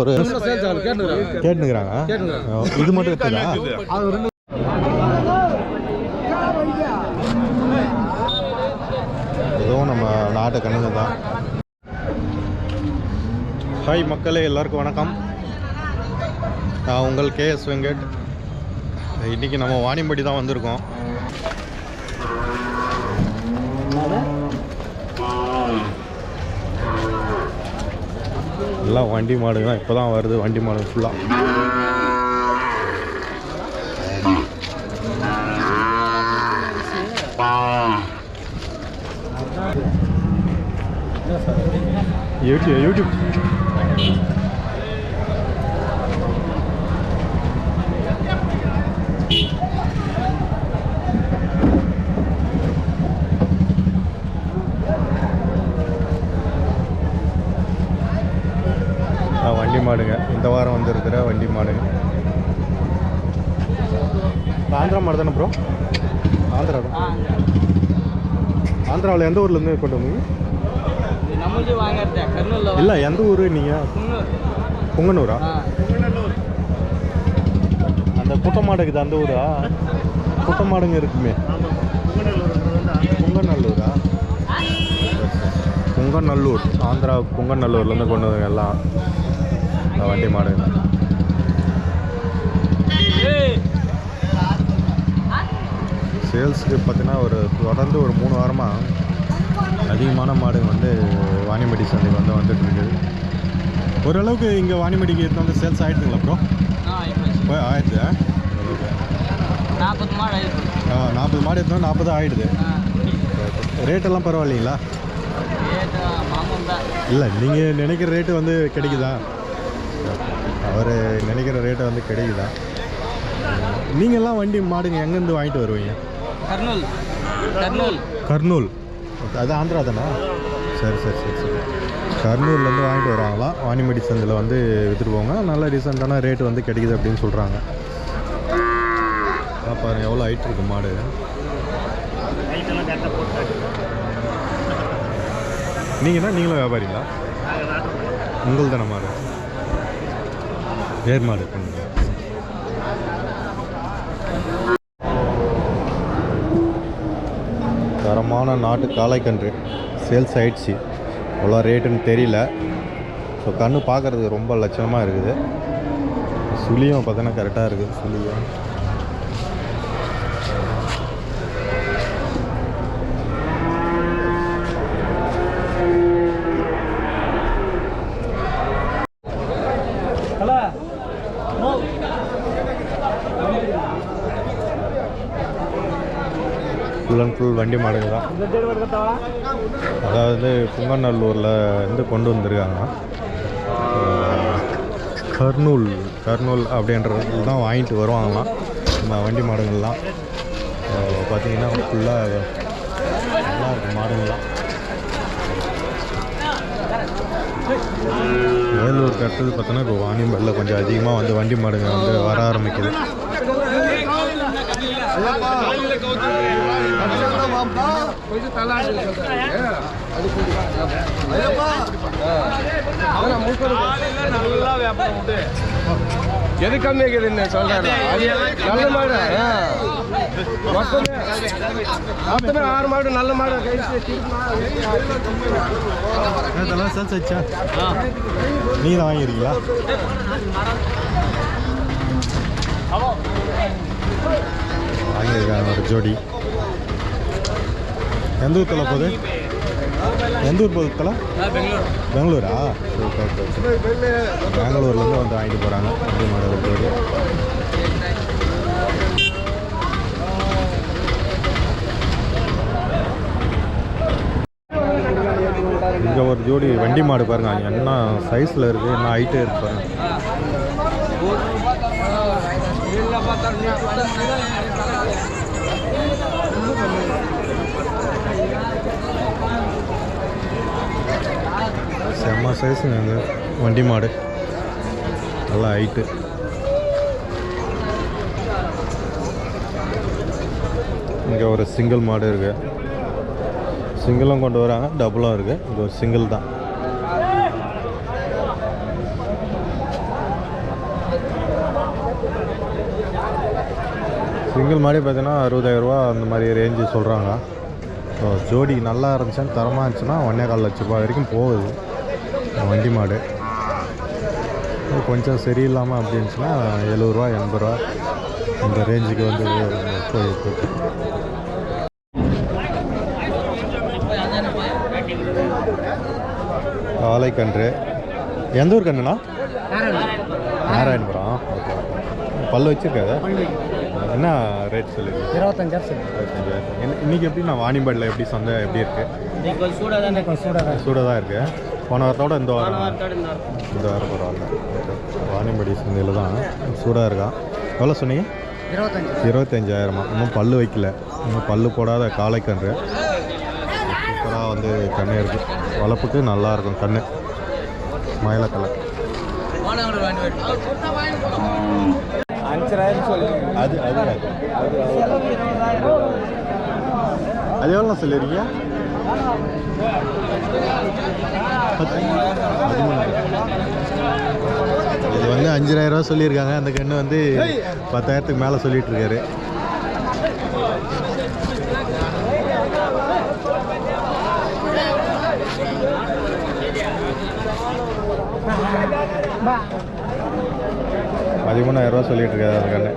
ஒரு கேட்டுக்கிறாங்க. இது மட்டும் இருக்குதா இதுவும் நம்ம நாட்டு கண்ணுங்க தான். ஹாய் மக்களே எல்லாருக்கும் வணக்கம். நான் உங்கள் கேஎஸ் வெங்கட். இன்றைக்கி நம்ம வாணியம்படி தான் வந்திருக்கோம். எல்லாம் வண்டி மாடுங்க இப்போ தான் வருது வண்டி மாடு ஃபுல்லாக யூடியூப் யூடியூப் ஆ, வண்டி மாடுங்க இந்த வாரம் வந்திருக்கிற வண்டி மாடுங்க ஆந்திரா மாடு தானே ப்ரோ ஆந்திரா தான். ஆந்திராவில் எந்த ஊர்லேருந்து கொண்டு வந்தீங்க? இல்லை எந்த ஊர் நீங்கள் பொங்கனூரா? அந்த குட்டை மாடுக்குது அந்த ஊரா? குட்டை மாடுங்க இருக்குமே. புங்கநல்லூரா? புங்கநல்லூர். ஆந்திரா புங்கநல்லூர்லேருந்து கொண்டு வந்தாங்க எல்லாம். வண்டி மாடு. சேல்ஸுக்கு பார்த்தீங்கன்னா ஒரு தொடர்ந்து ஒரு மூணு வாரமாக அதிகமான மாடு வந்து வாணிமடி சந்தைக்கு வந்து வந்துட்டுருக்குது ஓரளவுக்கு இங்கே வாணிமடிக்கு எடுத்து வந்து சேல்ஸ் ஆகிடுதுங்களா ப்ரோ ஆயிடுச்சு. நாற்பது மாடு ஆ நாற்பது மாடு எடுத்து நாற்பது ஆகிடுது ரேட்டெல்லாம் பரவாயில்லைங்களா? இல்லை நீங்கள் நினைக்கிற ரேட்டு வந்து கிடைக்குதா? அவர் நினைக்கிற ரேட்டை வந்து கிடைக்குதா? நீங்கள்லாம் வண்டி மாடுங்க எங்கேருந்து வாங்கிட்டு வருவீங்க? கர்னூல். கர்னூல். கர்னூல். ஓகே அது ஆந்திரா தானா? சரி சரி சரி சரி. கர்னூர்லேருந்து வாங்கிட்டு வராங்களா? வாணிமடி சந்தில் வந்து விற்றுட்டு போங்க. நல்ல ரீசெண்டான ரேட்டு வந்து கிடைக்குது அப்படின்னு சொல்கிறாங்க பாருங்கள் எவ்வளோ ஹைட் இருக்குது மாடு? நீங்கள்னா நீங்களும் வியாபாரிங்களா? உங்கள் தானே மாடு? ஏர் மாடு தரமான நாட்டு காளைக்கன்று சேல்ஸ் ஆயிடுச்சு. அவ்வளோ ரேட்டுன்னு தெரியல. ஸோ கண்ணு பார்க்குறதுக்கு ரொம்ப லட்சணமாக இருக்குது. சுழியும் பார்த்தோன்னா கரெக்டாக இருக்குது சுழியும். ஃபுல் வண்டி மாடுகள் தான். அதாவது புங்கநல்லூரில் இருந்து கொண்டு வந்திருக்காங்க. கர்னூல் கர்னூல் அப்படின்றது தான் வாங்கிட்டு வருவாங்களாம். இந்த வண்டி மாடுங்கள்லாம் பார்த்திங்கன்னா பார்த்தீங்கன்னா ஃபுல்லாக நல்லா இருக்கும் மாடுங்கள்லாம் வேலூருக்கு அடுத்தது பார்த்தோன்னா இப்போ வாணியம்படியில் கொஞ்சம் அதிகமாக வந்து வண்டி மாடுங்க வந்து வர ஆரம்பிக்குது. எது கம்மி இருக்குதுன்னு சொல்றாரு? நல்ல மாடு. மொத்தமே மொத்தமே ஆறு மாடு நல்ல மாடு தான் வாங்கியிருக்கீங்களா? வாங்கியிருக்காங்க ஒரு ஜோடி. ಎಂದ தலை ತಲಪ எந்த ஊர் போதுக்கலா பெங்களூரா? பெங்களூர்லேருந்து வந்து வாங்கிட்டு போகிறாங்க அப்படி மாடல் கோடி இங்கே ஒரு ஜோடி வண்டி மாடு பாருங்க. என்ன சைஸில் இருக்குது என்ன ஹைட்டு இருக்கு பாருங்க. சைஸுங்க இந்த வண்டி மாடு. நல்லா ஹைட்டு இங்கே ஒரு சிங்கிள் மாடு இருக்குது சிங்கிளும் கொண்டு வராங்க. டபுளும் இருக்குது இங்கே ஒரு சிங்கிள் தான். சிங்கிள் மாடி பார்த்தீங்கன்னா அறுபதாயிரரூவா அந்த மாதிரி ரேஞ்சு சொல்கிறாங்க ஸோ ஜோடி நல்லா இருந்துச்சுன்னு தரமாக இருந்துச்சுன்னா ஒன்றே கால் லட்ச ரூபாய் வரைக்கும் போகுது. வண்டி மாடு. கொஞ்சம் சரியில்லாமல் அப்படி இருந்துச்சுன்னா எழுபதுரூவா எண்பது ரூபா இந்த ரேஞ்சுக்கு வந்து போயிருக்கு. காளைக்கன்று எந்த ஊர் கன்றுண்ணா? நாராயணபுரம். பல்லு வச்சிருக்காது? என்ன ரேட் சொல்லிருக்கு இருபத்தஞ்சாயிரம் இருபத்தஞ்சாயிரம். என்ன இன்னைக்கு எப்படி நான் வாணிபாடில் எப்படி சந்தை எப்படி இருக்கு? இன்னைக்கு கொஞ்சம் சூடாக தான் சூடாக தான் இருக்கு. போன வாரத்தோட இந்த வாரம். இந்த வாரம். பரவாயில்ல. வாணிபடி சந்தையில் தான் சூடாக இருக்கான் எவ்வளோ சொன்னீங்க? இருபத்தஞ்சு இருபத்தஞ்சாயிரமா? இன்னும் பல்லு வைக்கல. இன்னும் பல்லு போடாத காளைக்கன்று சூப்பராக வந்து கண்ணு இருக்குது வளர்ப்புக்கு நல்லா இருக்கும் கண்ணு. மயிலக்கலை அஞ்சராயிரம் சொல்லி அது அது அது. எவ்வளோ பதிமூணு. இது வந்து அஞ்சாயிரம் ரூபா சொல்லியிருக்காங்க. அந்த கண்ணு வந்து பத்தாயிரத்துக்கு மேலே சொல்லிட்டு இருக்காரு பதிமூணாயிரம் ரூபா சொல்லிட்டு இருக்காரு அந்த கண்ணு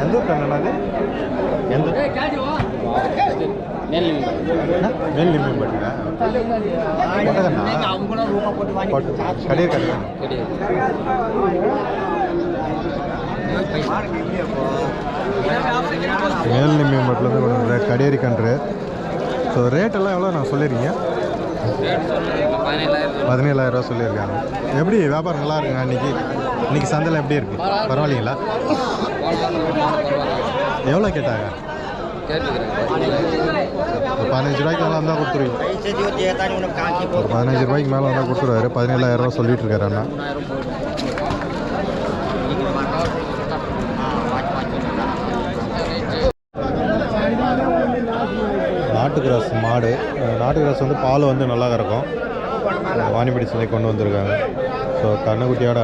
எந்த ஊர் கண்ணா அது எந்த நெல் மேல் நிம்மதிப்பட்டிங்க அவங்க கூட மேல் நிம்மதிப்பட்டிலேருந்து கொண்டு வந்த கடையரி கன்று ஸோ ரேட் எல்லாம் எவ்வளோ நான் சொல்லியிருக்கீங்க பதினேழாயிரம் ரூபா சொல்லியிருக்காங்க எப்படி வியாபாரம் நல்லா இருக்குங்க இன்னைக்கு இன்னைக்கு சந்தையில் எப்படி இருக்கு பரவாயில்லைங்களா எவ்வளோ கேட்டாங்க ஒரு பதினஞ்சு ரூபாய்க்கு மேலே தான் கொடுத்துருவீங்க ஒரு பதினஞ்சு ரூபாய்க்கு மேலே வந்தால் கொடுத்துருவாரு. பதினேழாயிரம் ரூபா சொல்லிட்டு இருக்காரு அண்ணா. நாட்டு கிராஸ் மாடு. நாட்டு கிராஸ் வந்து பால் வந்து நல்லா கறக்கும் வாணிபடி சந்தை கொண்டு வந்திருக்காங்க. ஸோ கண்ணுக்குட்டியோட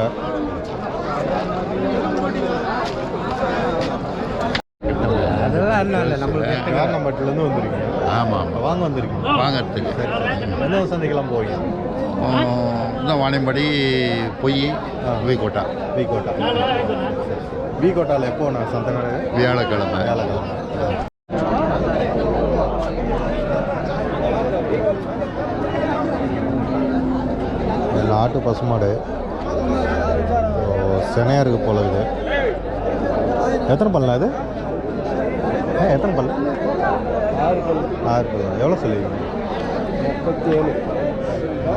அதெல்லாம் இல்லை நம்மளுக்கு வேங்கம்பட்டிலேருந்து வந்திருக்கீங்க? ஆமாம் வாங்க வந்திருக்கீங்க. வாங்கறதுக்கு. எந்த சந்தைக்கெல்லாம் போவீங்க இந்த வாணியம்படி பொய். வீக்கோட்டா. வி கோட்டா வி கோட்டாவில் எப்போ நான் சந்தை வியாழக்கிழமை. வியாழக்கிழமை. நாட்டு பசுமாடு இருக்குது போல இது. எத்தனை பல்லா இது ஆ எத்தனை பல்லு? ஆறு பல்லு. எவ்வளோ சொல்லுவீங்க முப்பத்தி ஏழு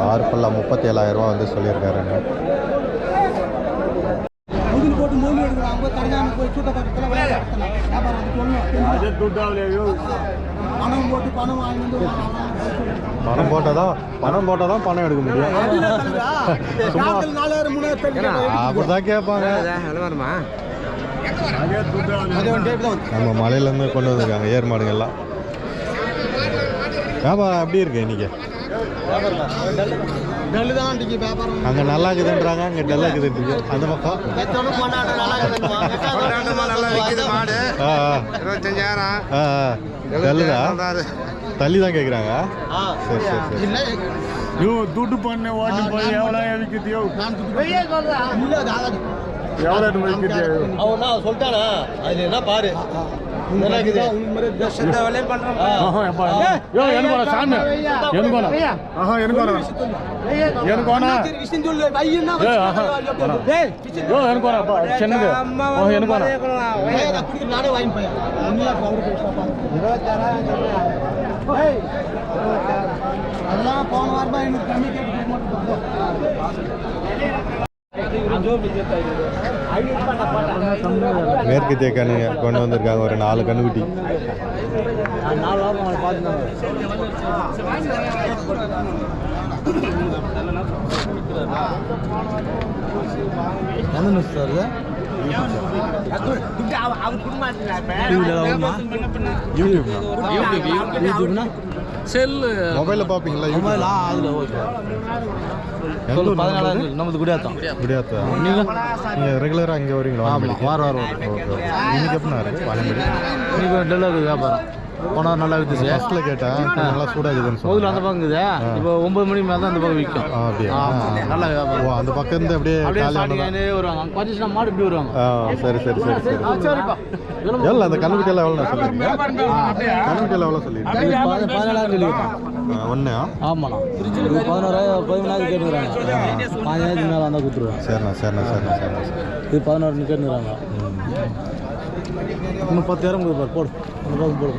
ஆறு பல்லா முப்பத்தி ஏழாயிரம் ரூபா வந்து சொல்லியிருக்காரு. அண்ணா. முதல் போட்டு மூணு எடுக்கிறாங்க தனியாக போய் சூட்டப்பட்டு வியாபாரம் சொல்லணும் பணம் போட்டு பணம் வந்து பணம் போட்டால் தான் பணம் போட்டால் தான் பணம் எடுக்க முடியும். சும்மா நாலாயிரம் மூணாயிரம் அப்படி தான் கேட்பாங்க. நம்ம மலையிலேருந்து கொண்டு வந்திருக்காங்க ஏர் மாடுங்கள்லாம். வியாபாரம் எப்படி இருக்கு இன்னைக்கு? டல்லு அங்கே நல்லா இருக்குதுன்றாங்க அங்கே டல்லாக இருக்குதுன்றீங்க அந்த பக்கம். டல்லுதா? தள்ளி தான் கேட்குறாங்க சரி சரி. சரி துட்டு பண்ண ஓட்டு போய் எவ்வளோ விற்கிறியோ எவ்வளோ அவனா சொல்லிட்டானா? அது என்ன பாரு. அதெல்லாம் போன வாரமா எனக்கு கம்மி கேட்டு மாட்டேன் மேற்கு தேக்கானு கொண்டு வந்திருக்காங்க. ஒரு நாலு கண்ணுக்குட்டி. நாலு வாரம் பார்த்துனாங்க எந்த நியூஸ் சார் யூடியூப்னா செல்லு மொபைலில் பார்ப்பீங்களா மொபைல் அதில் ஓகே நம்மளது? நமது குடியாத்தம் முடியாதா நீங்கள் ரெகுலராக இங்கே வரீங்களா வாரம் வாரம். ஓகே இன்னைக்கு இருக்கு டெல்லர் வியாபாரம். போன வாரம் நல்லா வித்துச்சு ஃபர்ஸ்ட்டில் கேட்டேன் கொஞ்சம் நல்லா சூடாக இருக்குதுன்னு முதல்ல அந்த பக்கம் இருக்குது. இப்போ ஒன்பது மணிக்கு மேலே தான் அந்த பக்கம் விற்கும் ஆ அப்படியா? நல்ல வியாபாரம். ஓ அந்த பக்கம் இருந்து அப்படியே வருவாங்க. பார்த்துச்சுன்னா மாடு இப்படி வருவாங்க. ஆ சரி சரி சரி சரி. சரிப்பா. எவ்வளோ அந்த கண்ணுக்குட்டியெல்லாம் எவ்வளோ சொல்லிருக்கீங்க கண்ணுக்குட்டியெல்லாம் எவ்வளோ சொல்லிருக்கீங்க பதினாலாயிரம் சொல்லியிருக்கான் ஒன்றா ஆமாண்ணா இது பதினோராயிரம் பதிமூணாயிரம் கேட்டுக்கிறாங்க. பதினஞ்சாயிரத்துக்கு மேலே வந்தால் கொடுத்துருவேன் சரிண்ணா சரிண்ணா சரிண்ணா சரிண்ணா. சரி இது பதினோரு கேட்டுக்கிறாங்க. இன்னும் பத்தாயிரம் கொடுப்பார் போடு. அந்த பக்கம் போடு